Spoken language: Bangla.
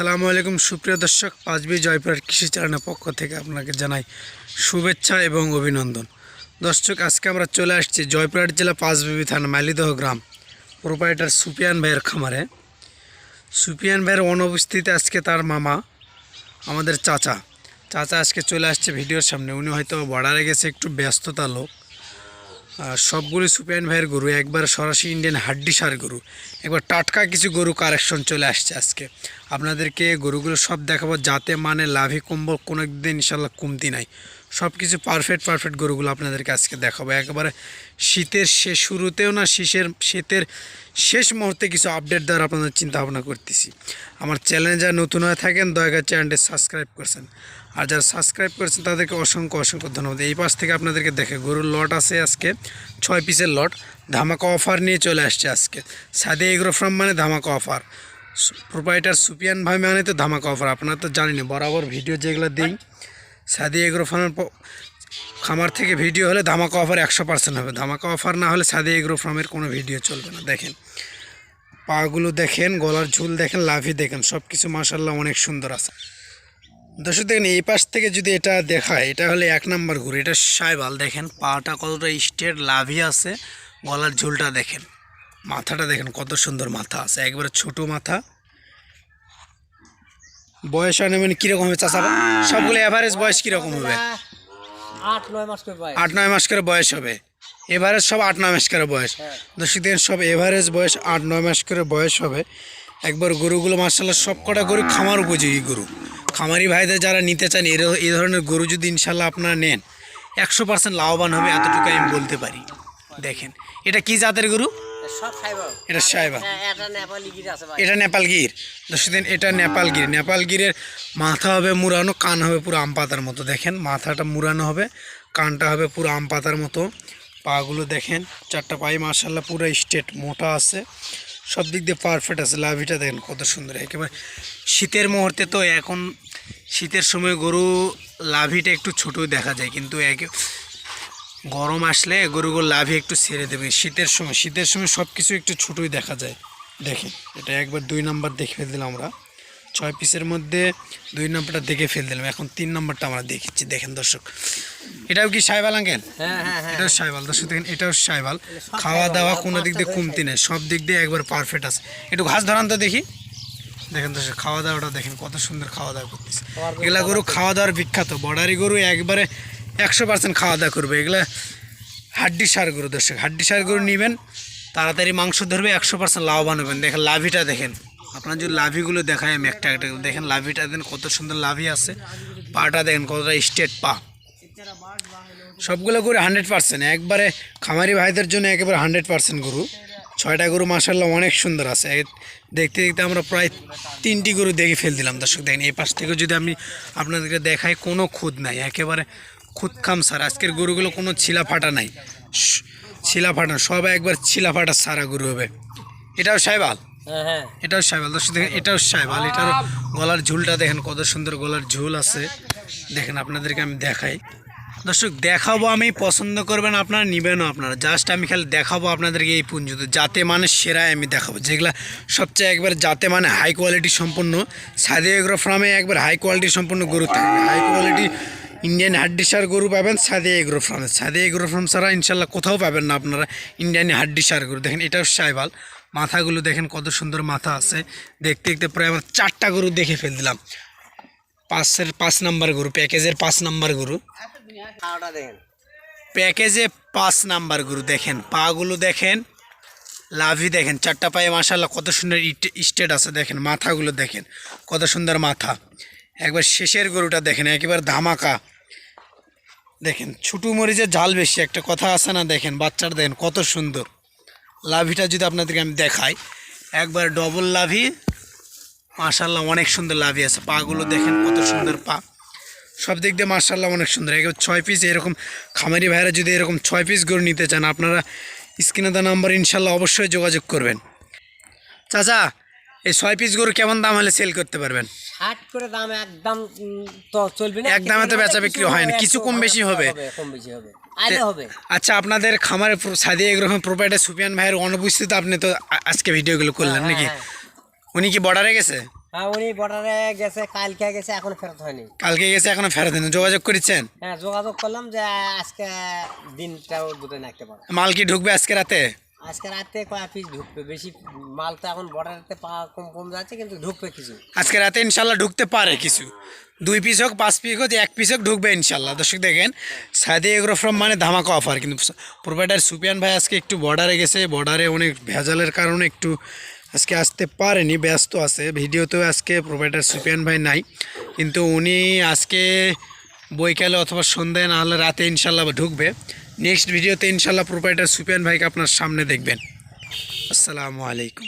আসসালামু আলাইকুম। সুপ্রিয় দর্শক, পাঁচবি জয়পুরের কৃষি চ্যানেলের পক্ষ থেকে আপনাকে জানাই শুভেচ্ছা এবং অভিনন্দন। দর্শক, আজকে আমরা চলে আসছি জয়পুরহাট জেলা পাঁচবিবি থানা মালিদহ গ্রাম। প্রোপাইটার সুপিয়ান ভাইয়ের খামারে। সুপিয়ান ভাইয়ের অনুপস্থিতিতে আজকে তার মামা, আমাদের চাচা। চাচা আজকে চলে আসছে ভিডিওর সামনে। উনি হয়তো বর্ডারে গেছে একটু ব্যস্ততা লোক। সবগুলি সুপিয়ান ভাইয়ের গরু, একবার সরাসরি ইন্ডিয়ান হাড্ডি সার গরু, একবার টাটকা কিছু গরু কারেকশন চলে আসছে আজকে। আপনাদেরকে গরুগুলো সব দেখাবো, যাতে মানে লাভি কম্বল কোনো দিন ইনশাল্লাহ কমতি নাই। সব কিছু পারফেক্ট পারফেক্ট গরুগুলো আপনাদেরকে আজকে দেখাবো। একেবারে শীতের শেষ শুরুতেও না, শীষের, শীতের শেষ মুহূর্তে কিছু আপডেট দেওয়ার আপনাদের চিন্তা ভাবনা করতেছি। আমার চ্যানেলে যারা নতুন হয়ে থাকেন, দয়া করে চ্যানেলটি সাবস্ক্রাইব করছেন। আর যারা সাবস্ক্রাইব করেছেন, তাদেরকে অসংখ্য অসংখ্য ধন্যবাদ। এই পাশ থেকে আপনাদেরকে দেখে, গরুর লট আছে আজকে ছয় পিসের লট ধামাকা অফার নিয়ে চলে আসছে আজকে। সাদে এগ্রো ফার্ম মানে ধামাকা অফার প্রোপাইটার সুপিয়ান ভাই মানে তো ধামাকা অফার আপনারা তো জানেন বরাবর ভিডিও যেগুলো দিই। সাদি এগ্রো ফার্মের খামার থেকে ভিডিও হলে ধামাকা অফার একশো পার্সেন্ট হবে। ধামাকা অফার না হলে সাদি এগ্রো ফার্মের কোনো ভিডিও চলবে না। দেখেন, পাগুলো দেখেন, গলার ঝুল দেখেন লাভি দেখেন সব কিছু মাসাল্লাহ অনেক সুন্দর আছে। দর্শক, দেখেন, এই পাশ থেকে যদি এটা দেখায়, এটা হলে এক নাম্বার ঘুরে এটা সাইবাল, দেখেন, পাটা কতটা স্ট্রেট লাভি আছে, গলার ঝুলটা দেখেন, মাথাটা দেখেন কত সুন্দর মাথা আছে, একবারে ছোট মাথা। বয়স মানে কীরকম হবে চাষা সবগুলো অ্যাভারেজ বয়স কীরকম হবে? আট নয় মাস করে পায় আট নয় মাস করে বয়স হবে। এভারেজ সব আট নয় মাস করে বয়স। দর্শক দেখেন সব এভারেজ বয়স আট নয় মাস করে বয়স হবে। একবার গরুগুলো মার্শাল্লাহ সব কটা গরু খামার উপযোগী গরু। খামারি ভাইদের যারা নিতে চান এর এই ধরনের গরু যদি ইনশাল্লাহ আপনারা নেন একশো পার্সেন্ট লাভবান হবে এতটুকু আমি বলতে পারি। দেখেন এটা কি জাতের গরু? এটা সাইবা। এটা নেপালি গির আছে ভাই। এটা নেপাল গির। দর্শক দিন এটা নেপাল গির। নেপাল গিরের মাথা হবে মুড়ানো কান হবে পুরো আম পাতার মতো। দেখেন মাথাটা মুড়ানো হবে কানটা হবে পুরো আম পাতার মতো। পাগুলো দেখেন চারটা পায়ে মার্শাল্লাহ পুরো স্ট্রেট মোটা আছে। সব দিক দিয়ে পারফেক্ট আছে। লাভিটা দেখেন কত সুন্দর। একেবারে শীতের মুহূর্তে তো এখন শীতের সময় গরু লাভিটা একটু ছোটই দেখা যায়। কিন্তু একে গরম আসলে গরুগুলো লাভে একটু ছেড়ে দেবে। শীতের সময় শীতের সময় সব কিছু একটু ছোটোই দেখা যায়। দেখেন এটা একবার দুই নাম্বার দেখে ফেল দিলাম আমরা। ছয় পিসের মধ্যে দুই নাম্বারটা দেখে ফেল দিলাম এখন তিন নাম্বারটা আমরা দেখেছি। দেখেন দর্শক এটাও কি সাইবাল আঙ্কেল? হ্যাঁ হ্যাঁ হ্যাঁ। এটাও সাইবাল। দর্শক দেখেন এটাও সাইবাল। খাওয়া দাওয়া কোনো দিক দিয়ে কমতি নেই। সব দিক দিয়ে একবার পারফেক্ট আছে। একটু ঘাস ধরান তো দেখি। দেখেন দর্শক খাওয়া দাওয়াটা দেখেন কত সুন্দর খাওয়া দাওয়া করতেছে। এগুলা গরু খাওয়া দাওয়ার বিখ্যাত। বর্ডারি গরু একবারে একশো পার্সেন্ট খাওয়া দাওয়া করবে। এগুলো হাড্ডি সার গরু দর্শক, হাড্ডি সার গরু নেবেন, তাড়াতাড়ি মাংস ধরবে, একশো পার্সেন্ট লাভবান হবেন। দেখেন লাভিটা দেখেন। আপনার যদি লাভিগুলো দেখায়, আমি একটা একটা দেখেন, লাভিটা দেখেন কত সুন্দর লাভি আছে। পাটা দেখেন কতটা স্টেট পা। সবগুলো গরু হান্ড্রেড পার্সেন্ট একবারে খামারি ভাইদের জন্য একেবারে হান্ড্রেড পার্সেন্ট গরু। ছয়টা গরু মাসাল্লাহ অনেক সুন্দর আছে। দেখতে দেখতে আমরা প্রায় তিনটি গরু দেখে ফেল দিলাম। দর্শক, দেখেন এই পাশ থেকে যদি আমি আপনাদেরকে দেখাই, কোনো খুদ নাই। একেবারে খুদ খাম সার। আজকের গরুগুলো কোনো ছিলা ফাটা নাই ছিলা ফাটা সব একবার ছিলা ফাটা সারা গরু হবে। এটাও সাইবাল হ্যাঁ হ্যাঁ। এটাও সাইবাল দর্শক দেখেন এটাও সাইবাল এটারও গলার ঝুলটা দেখেন কত সুন্দর গলার ঝুল আছে। দেখেন আপনাদেরকে আমি দেখাই। দর্শক দেখাবো আমি পছন্দ করবেন আপনারা নিবেনও আপনারা। জাস্ট আমি খালি দেখাবো আপনাদেরকে এই পুঞ্জুতে। যাতে মানে সেরাই আমি দেখাবো। যেগুলা সবচেয়ে একবার যাতে মানে হাই কোয়ালিটি সম্পন্ন সাদি এগ্রো ফার্মে একবার হাই কোয়ালিটি সম্পন্ন গরু থাকবে। হাই কোয়ালিটি ইন্ডিয়ান হাড্ডিসার গরু পাবেন, সাদে এগ্রো ফার্মে সাদে এগ্রো ফার্ম ছাড়া ইনশাল্লাহ কোথাও পাবেন না আপনারা ইন্ডিয়ান হাড্ডিসার গরু। দেখেন, এটাও সাইবাল। মাথাগুলো দেখেন কত সুন্দর মাথা আছে। দেখতে দেখতে প্রায় আমার চারটা গরু দেখে ফেল দিলাম পাঁচের পাঁচ নাম্বার গরু, প্যাকেজের পাঁচ নাম্বার গরু। প্যাকেজে পাঁচ নাম্বার গরু, দেখেন। পাগুলো দেখেন, লাভি দেখেন। চারটা পায়ে মাসাল্লাহ কত সুন্দর স্টেট আছে, দেখেন। মাথাগুলো দেখেন, কত সুন্দর মাথা। একবার শেষের গরুটা দেখেন, একেবারে ধামাকা। দেখেন, ছুটু মরিচের ঝাল বেশি, একটা কথা আছে না, দেখেন বাচ্চাটা দেখেন, কত সুন্দর। লাভিটা যদি আপনাদেরকে আমি দেখাই, একবার ডবল লাভি মাশাল্লাহ অনেক সুন্দর লাভি আছে। পাগুলো দেখেন, কত সুন্দর পা। সব দিক দিয়ে মার্শাল্লাহ অনেক সুন্দর। একেবারে ছয় পিস এরকম খামারি ভাইরা যদি এরকম ছয় পিস গরু নিতে চান, আপনারা স্ক্রিনে দেওয়া নাম্বার ইনশাল্লাহ অবশ্যই যোগাযোগ করবেন। চাচা এই ছয় পিস গরু কেমন দাম হলে সেল করতে পারবেন? ষাট করে দাম একদম তো চলবে না। এক দামে তো বেচা বিক্রি হয় না, কিছু কম বেশি হবে। কম বেশি হবে। হবে। আচ্ছা আপনাদের খামারে সাদি এগ্রহণ প্রোপাইটার সুপিয়ান ভাইয়ের অনুপস্থিত আপনি তো আজকে ভিডিওগুলো করলেন নাকি? হ্যাঁ, উনি কি বর্ডারে গেছে? হ্যাঁ উনি বর্ডারে গেছে কালকে গেছে এখন ফেরত হয়নি। কালকে গেছে এখনও ফেরত দেন যোগাযোগ করেছেন? হ্যাঁ যোগাযোগ করলাম যে আজকে দিনটাও দুটো নাকতে পারো মাল কি ঢুকবে আজকে রাতে? আজকে রাতে কয় পিস ঢুকবে? বেশি মাল তো এখন বর্ডারেতে পাওয়া কম কম যাচ্ছে, কিন্তু ঢুকবে কিছু। আজকে রাতে ইনশাল্লাহ ঢুকতে পারে কিছু। দুই পিস হোক, পাঁচ পিস হোক, এক পিস হোক, ঢুকবে ইনশাল্লাহ। দর্শক দেখেন, সাদি এগ্রো ফ্রম মানে ধামাকা অফার কিন্তু প্রোভাইডার সুপিয়ান ভাই আজকে একটু বর্ডারে গেছে। বর্ডারে অনেক ভেজালের কারণে একটু আজকে আসতে পারেনি, ব্যস্ত আছে। ভিডিওতেও আজকে প্রোভাইডার সুপিয়ান ভাই নাই। কিন্তু উনি আজকে বৈকালে অথবা সন্ধ্যায় না হলে রাতে ইনশাল্লাহ ঢুকবে। নেক্সট ভিডিওতে ইনশাল্লাহ প্রোপাইটার সুপেন ভাইকে আপনার সামনে দেখবেন। আসসালামু আলাইকুম।